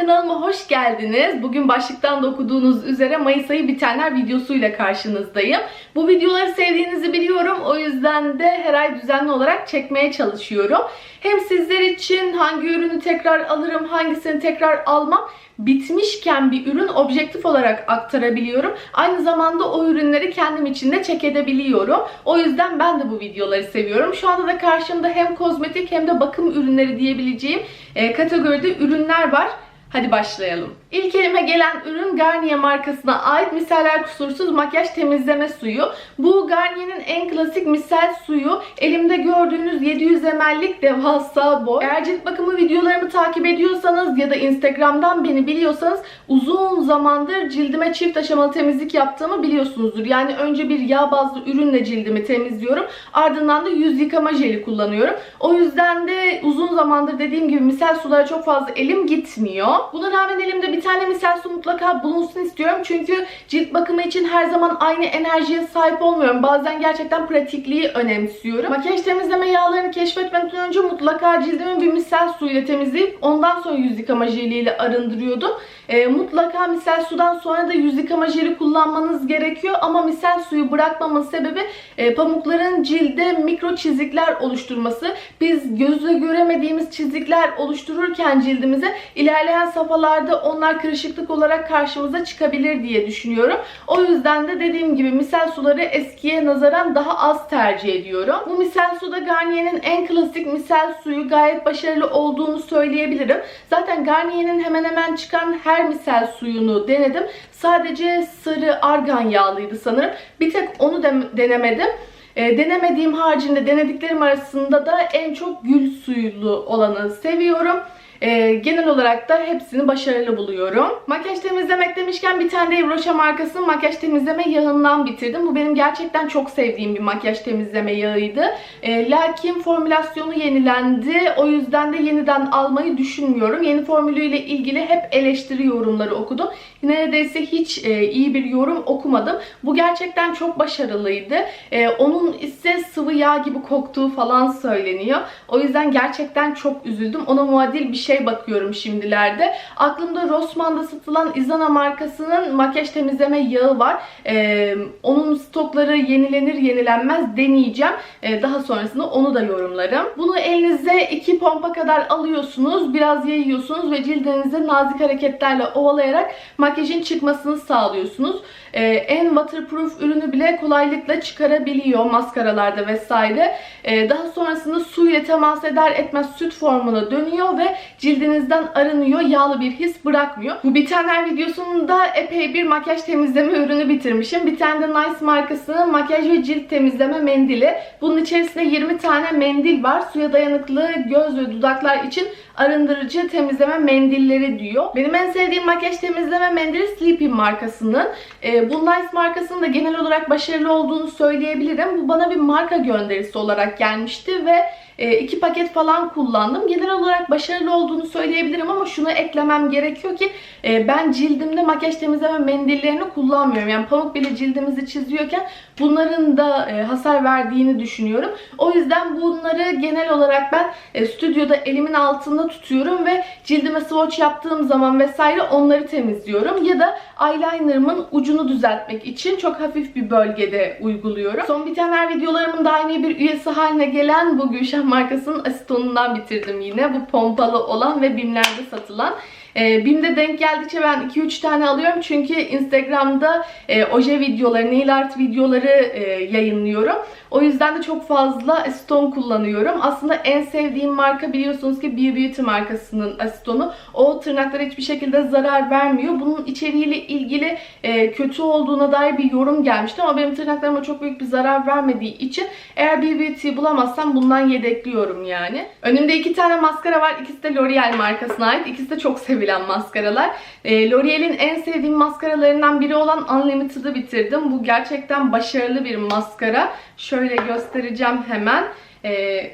kanalıma hoş geldiniz. Bugün başlıktan da okuduğunuz üzere Mayıs ayı bitenler videosuyla karşınızdayım. Bu videoları sevdiğinizi biliyorum. O yüzden de her ay düzenli olarak çekmeye çalışıyorum. Hem sizler için hangi ürünü tekrar alırım, hangisini tekrar almam bitmişken bir ürün objektif olarak aktarabiliyorum. Aynı zamanda o ürünleri kendim için de çek edebiliyorum. O yüzden ben de bu videoları seviyorum. Şu anda da karşımda hem kozmetik hem de bakım ürünleri diyebileceğim e, kategoride ürünler var. Hadi başlayalım. İlk elime gelen ürün Garnier markasına ait miseller kusursuz makyaj temizleme suyu. Bu Garnier'in en klasik misel suyu. Elimde gördüğünüz 700 ml'lik devasa boy. Eğer cilt bakımı videolarımı takip ediyorsanız ya da Instagram'dan beni biliyorsanız uzun zamandır cildime çift aşamalı temizlik yaptığımı biliyorsunuzdur. Yani önce bir yağ bazlı ürünle cildimi temizliyorum. Ardından da yüz yıkama jeli kullanıyorum. O yüzden de uzun zamandır dediğim gibi misel sulara çok fazla elim gitmiyor. Buna rağmen elimde bir tane misel su mutlaka bulunsun istiyorum. Çünkü cilt bakımı için her zaman aynı enerjiye sahip olmuyorum. Bazen gerçekten pratikliği önemsiyorum. Makyaj temizleme yağlarını keşfetmeden önce mutlaka cildimi bir misel suyla temizleyip ondan sonra yüz yıkama jeliyle arındırıyordum. E, mutlaka misel sudan sonra da yüz yıkama jeli kullanmanız gerekiyor. Ama misel suyu bırakmamın sebebi e, pamukların cilde mikro çizikler oluşturması. Biz gözle göremediğimiz çizikler oluştururken cildimize ilerleyen safhalarda onlar kırışıklık olarak karşımıza çıkabilir diye düşünüyorum. O yüzden de dediğim gibi misel suları eskiye nazaran daha az tercih ediyorum. Bu misel suda Garnier'in en klasik misel suyu gayet başarılı olduğunu söyleyebilirim. Zaten Garnier'in hemen hemen çıkan her misel suyunu denedim. Sadece sarı argan yağlıydı sanırım. Bir tek onu de denemedim. E, denemediğim haricinde denediklerim arasında da en çok gül suylu olanı seviyorum. E, genel olarak da hepsini başarılı buluyorum. Makyaj temizlemek demişken bir tane de Rocher markasının makyaj temizleme yağından bitirdim. Bu benim gerçekten çok sevdiğim bir makyaj temizleme yağıydı. E, lakin formülasyonu yenilendi. O yüzden de yeniden almayı düşünmüyorum. Yeni formülüyle ilgili hep eleştiri yorumları okudum. Neredeyse hiç e, iyi bir yorum okumadım. Bu gerçekten çok başarılıydı. E, onun ise sıvı yağ gibi koktuğu falan söyleniyor. O yüzden gerçekten çok üzüldüm. Ona muadil bir şey bakıyorum şimdilerde. Aklımda Rossmann'da satılan Izana markasının makyaj temizleme yağı var. E, onun stokları yenilenir yenilenmez deneyeceğim. E, daha sonrasında onu da yorumlarım. Bunu elinize iki pompa kadar alıyorsunuz. Biraz yayıyorsunuz ve cildinize nazik hareketlerle ovalayarak makyajın çıkmasını sağlıyorsunuz. Ee, en waterproof ürünü bile kolaylıkla çıkarabiliyor maskaralarda vesaire. Ee, daha sonrasında su ile temas eder etmez süt formuna dönüyor ve cildinizden arınıyor. Yağlı bir his bırakmıyor. Bu bitenler videosunda epey bir makyaj temizleme ürünü bitirmişim. Bir tane de Nice markasının makyaj ve cilt temizleme mendili. Bunun içerisinde 20 tane mendil var. Suya dayanıklı göz ve dudaklar için arındırıcı temizleme mendilleri diyor. Benim en sevdiğim makyaj temizleme mendili Sleepy markasının. E, bu markasının da genel olarak başarılı olduğunu söyleyebilirim. Bu bana bir marka gönderisi olarak gelmişti ve e, iki paket falan kullandım. Genel olarak başarılı olduğunu söyleyebilirim ama şunu eklemem gerekiyor ki e, ben cildimde makyaj temizleme mendillerini kullanmıyorum. Yani pamuk bile cildimizi çiziyorken bunların da e, hasar verdiğini düşünüyorum. O yüzden bunları genel olarak ben e, stüdyoda elimin altında tutuyorum ve cildime swatch yaptığım zaman vesaire onları temizliyorum. Ya da eyelinerımın ucunu düzeltmek için çok hafif bir bölgede uyguluyorum. Son bitenler videolarımın daimi bir üyesi haline gelen bu Gülşen markasının asitonundan bitirdim yine. Bu pompalı olan ve BİM'lerde satılan. E, BİM'de denk geldikçe ben 2-3 tane alıyorum. Çünkü Instagram'da e, oje videoları, nail art videoları e, yayınlıyorum. O yüzden de çok fazla asiton kullanıyorum. Aslında en sevdiğim marka biliyorsunuz ki Be Beauty markasının asitonu. O tırnaklara hiçbir şekilde zarar vermiyor. Bunun içeriğiyle ilgili e, kötü olduğuna dair bir yorum gelmişti ama benim tırnaklarıma çok büyük bir zarar vermediği için eğer Be Beauty'yi bulamazsam bundan yedekliyorum yani. Önümde iki tane maskara var. İkisi de L'Oreal markasına ait. İkisi de çok sevilen maskaralar. E, L'Oreal'in en sevdiğim maskaralarından biri olan Unlimited'ı bitirdim. Bu gerçekten başarılı bir maskara. Şöyle göstereceğim hemen. Ee,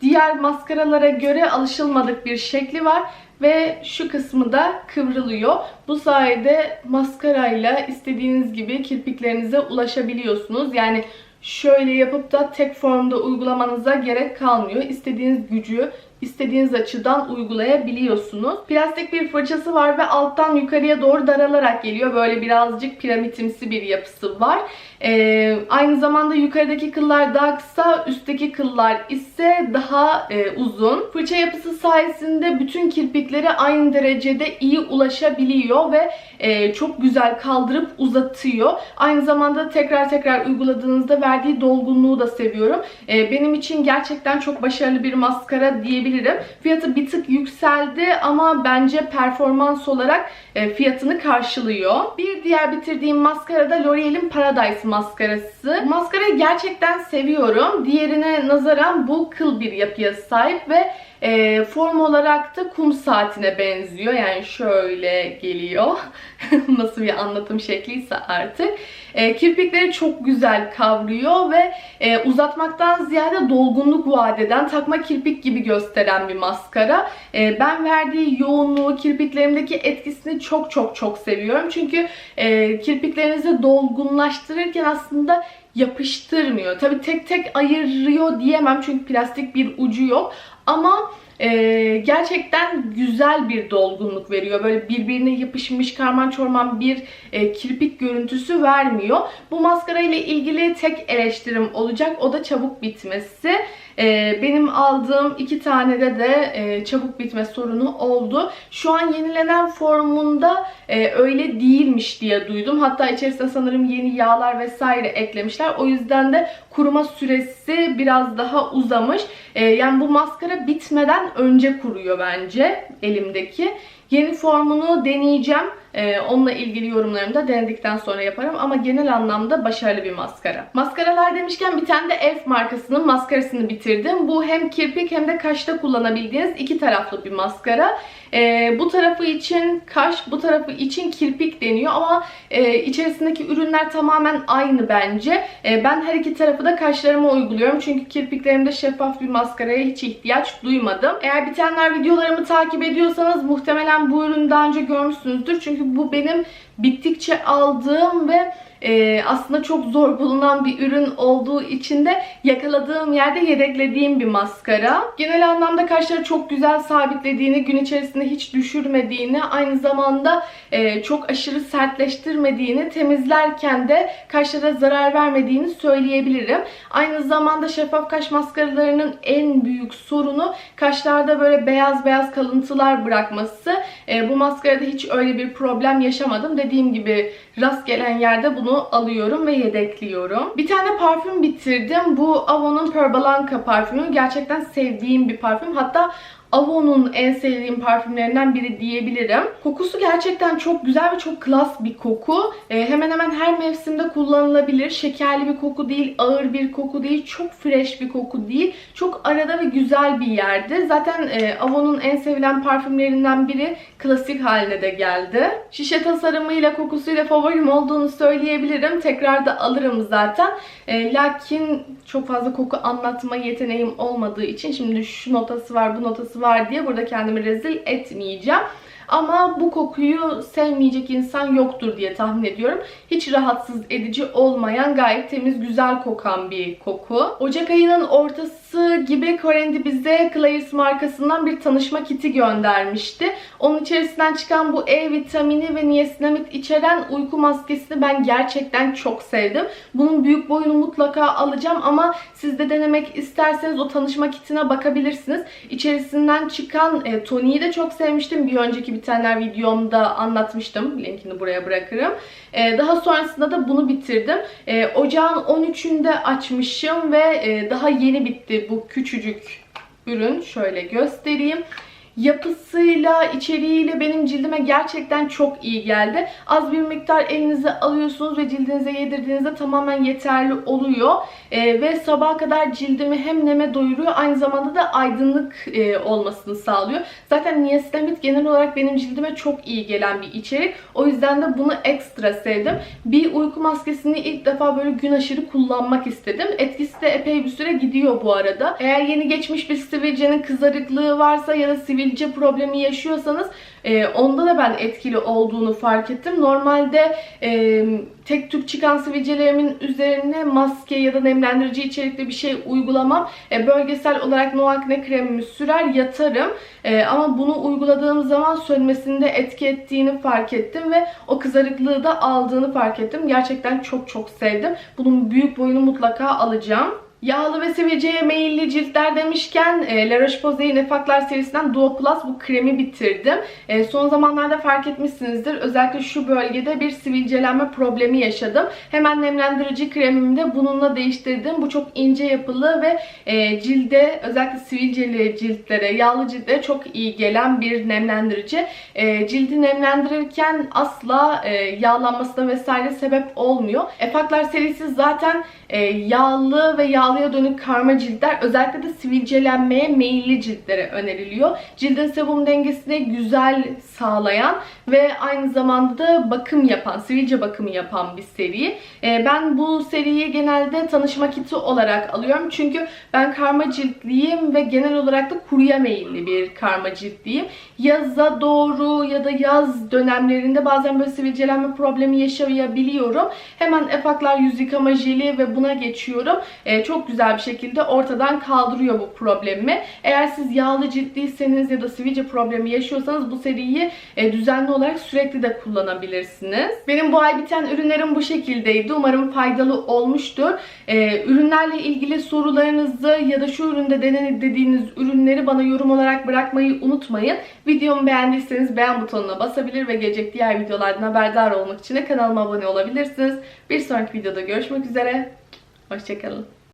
diğer maskaralara göre alışılmadık bir şekli var ve şu kısmı da kıvrılıyor. Bu sayede maskarayla istediğiniz gibi kirpiklerinize ulaşabiliyorsunuz. Yani şöyle yapıp da tek formda uygulamanıza gerek kalmıyor. İstediğiniz gücü istediğiniz açıdan uygulayabiliyorsunuz. Plastik bir fırçası var ve alttan yukarıya doğru daralarak geliyor. Böyle birazcık piramitimsi bir yapısı var. Ee, aynı zamanda yukarıdaki kıllar daha kısa, üstteki kıllar ise daha e, uzun. Fırça yapısı sayesinde bütün kirpiklere aynı derecede iyi ulaşabiliyor ve e, çok güzel kaldırıp uzatıyor. Aynı zamanda tekrar tekrar uyguladığınızda verdiği dolgunluğu da seviyorum. E, benim için gerçekten çok başarılı bir maskara diyebilirim. Fiyatı bir tık yükseldi ama bence performans olarak e, fiyatını karşılıyor. Bir diğer bitirdiğim maskara da L'Oreal'in Paradise maskarası. Maskarayı gerçekten seviyorum. Diğerine nazaran bu kıl bir yapıya sahip ve e, form olarak da kum saatine benziyor. Yani şöyle geliyor. Nasıl bir anlatım şekliyse artık. E, kirpikleri çok güzel kavruyor ve e, uzatmaktan ziyade dolgunluk vaat eden, takma kirpik gibi gösteren bir maskara. E, ben verdiği yoğunluğu, kirpiklerimdeki etkisini çok çok çok seviyorum. Çünkü e, kirpiklerinizi dolgunlaştırırken aslında yapıştırmıyor. Tabii tek tek ayırıyor diyemem çünkü plastik bir ucu yok. Ama e, gerçekten güzel bir dolgunluk veriyor. Böyle birbirine yapışmış karman çorman bir e, kirpik görüntüsü vermiyor. Bu maskara ile ilgili tek eleştirim olacak. O da çabuk bitmesi. E, benim aldığım iki tane de de e, çabuk bitme sorunu oldu. Şu an yenilenen formunda e, öyle değilmiş diye duydum. Hatta içerisine sanırım yeni yağlar vesaire eklemişler. O yüzden de kuruma süresi biraz daha uzamış. E, yani bu maskara bitmeden önce kuruyor bence elimdeki. Yeni formunu deneyeceğim. Ee, onunla ilgili yorumlarımı da denedikten sonra yaparım. Ama genel anlamda başarılı bir maskara. Maskaralar demişken bir tane de Elf markasının maskarasını bitirdim. Bu hem kirpik hem de kaşta kullanabildiğiniz iki taraflı bir maskara. Ee, bu tarafı için kaş, bu tarafı için kirpik deniyor. Ama e, içerisindeki ürünler tamamen aynı bence. E, ben her iki tarafı da kaşlarıma uyguluyorum. Çünkü kirpiklerimde şeffaf bir maskaraya hiç ihtiyaç duymadım. Eğer bitenler videolarımı takip ediyorsanız muhtemelen bu ürünü daha önce görmüşsünüzdür. Çünkü bu benim bittikçe aldığım ve e, aslında çok zor bulunan bir ürün olduğu için de yakaladığım yerde yedeklediğim bir maskara. Genel anlamda kaşları çok güzel sabitlediğini, gün içerisinde hiç düşürmediğini, aynı zamanda e, çok aşırı sertleştirmediğini, temizlerken de kaşlara zarar vermediğini söyleyebilirim. Aynı zamanda şeffaf kaş maskaralarının en büyük sorunu kaşlarda böyle beyaz beyaz kalıntılar bırakması. E, bu maskarada hiç öyle bir problem yaşamadım. Dediğim gibi rast gelen yerde bunu alıyorum ve yedekliyorum. Bir tane parfüm bitirdim. Bu Avon'un Perbalanca parfümü. Gerçekten sevdiğim bir parfüm. Hatta Avon'un en sevdiğim parfümlerinden biri diyebilirim. Kokusu gerçekten çok güzel ve çok klas bir koku. E, hemen hemen her mevsimde kullanılabilir. Şekerli bir koku değil, ağır bir koku değil, çok fresh bir koku değil. Çok arada ve güzel bir yerde. Zaten e, Avon'un en sevilen parfümlerinden biri klasik haline de geldi. Şişe tasarımıyla, kokusuyla favorim olduğunu söyleyebilirim. Tekrar da alırım zaten. E, lakin çok fazla koku anlatma yeteneğim olmadığı için şimdi şu notası var, bu notası var diye burada kendimi rezil etmeyeceğim. Ama bu kokuyu sevmeyecek insan yoktur diye tahmin ediyorum. Hiç rahatsız edici olmayan gayet temiz güzel kokan bir koku. Ocak ayının ortası gibi Korendi bize Claire's markasından bir tanışma kiti göndermişti. Onun içerisinden çıkan bu E vitamini ve niasinamid içeren uyku maskesini ben gerçekten çok sevdim. Bunun büyük boyunu mutlaka alacağım ama siz de denemek isterseniz o tanışma kitine bakabilirsiniz. İçerisinden çıkan e, toniği de çok sevmiştim. Bir önceki bitenler videomda anlatmıştım. Linkini buraya bırakırım. Ee, daha sonrasında da bunu bitirdim. Ee, ocağın 13'ünde açmışım ve e, daha yeni bitti bu küçücük ürün. Şöyle göstereyim yapısıyla, içeriğiyle benim cildime gerçekten çok iyi geldi. Az bir miktar elinize alıyorsunuz ve cildinize yedirdiğinizde tamamen yeterli oluyor. E, ve sabaha kadar cildimi hem neme doyuruyor aynı zamanda da aydınlık e, olmasını sağlıyor. Zaten niasinamid genel olarak benim cildime çok iyi gelen bir içerik. O yüzden de bunu ekstra sevdim. Bir uyku maskesini ilk defa böyle gün aşırı kullanmak istedim. Etkisi de epey bir süre gidiyor bu arada. Eğer yeni geçmiş bir sivilcenin kızarıklığı varsa ya da sivilce sivilce problemi yaşıyorsanız e, onda da ben etkili olduğunu fark ettim. Normalde e, tek tük çıkan sivilcelerimin üzerine maske ya da nemlendirici içerikli bir şey uygulamam. E, bölgesel olarak no akne kremimi sürer yatarım. E, ama bunu uyguladığım zaman sönmesinde etki ettiğini fark ettim ve o kızarıklığı da aldığını fark ettim. Gerçekten çok çok sevdim. Bunun büyük boyunu mutlaka alacağım. Yağlı ve sivilceye meyilli ciltler demişken e, La Roche-Posay'in Nefaklar serisinden Duo Plus bu kremi bitirdim. E, son zamanlarda fark etmişsinizdir. Özellikle şu bölgede bir sivilcelenme problemi yaşadım. Hemen nemlendirici kremimi de bununla değiştirdim. Bu çok ince yapılı ve e, cilde özellikle sivilceli ciltlere, yağlı ciltlere çok iyi gelen bir nemlendirici. E, cildi nemlendirirken asla yağlanmasına vesaire sebep olmuyor. Efaklar serisi zaten yağlı ve yağlıya dönük karma ciltler özellikle de sivilcelenmeye meyilli ciltlere öneriliyor. Cildin sebum dengesini güzel sağlayan ve aynı zamanda da bakım yapan, sivilce bakımı yapan bir seri. E, ben bu seriyi genelde tanışma kiti olarak alıyorum. Çünkü ben karma ciltliyim ve genel olarak da kuruya meyilli bir karma ciltliyim. Yaza doğru ya da yaz dönemlerinde bazen böyle sivilcelenme problemi yaşayabiliyorum. Hemen Efaklar yüz yıkama jeli ve buna geçiyorum. E, çok güzel bir şekilde ortadan kaldırıyor bu problemimi. Eğer siz yağlı ciltliyseniz ya da sivilce problemi yaşıyorsanız bu seriyi e, düzenli olarak sürekli de kullanabilirsiniz. Benim bu ay biten ürünlerim bu şekildeydi. Umarım faydalı olmuştur. E, ürünlerle ilgili sorularınızı ya da şu üründe denenir dediğiniz ürünleri bana yorum olarak bırakmayı unutmayın. Videomu beğendiyseniz beğen butonuna basabilir ve gelecek diğer videolardan haberdar olmak için de kanalıma abone olabilirsiniz. Bir sonraki videoda görüşmek üzere. Hoşçakalın.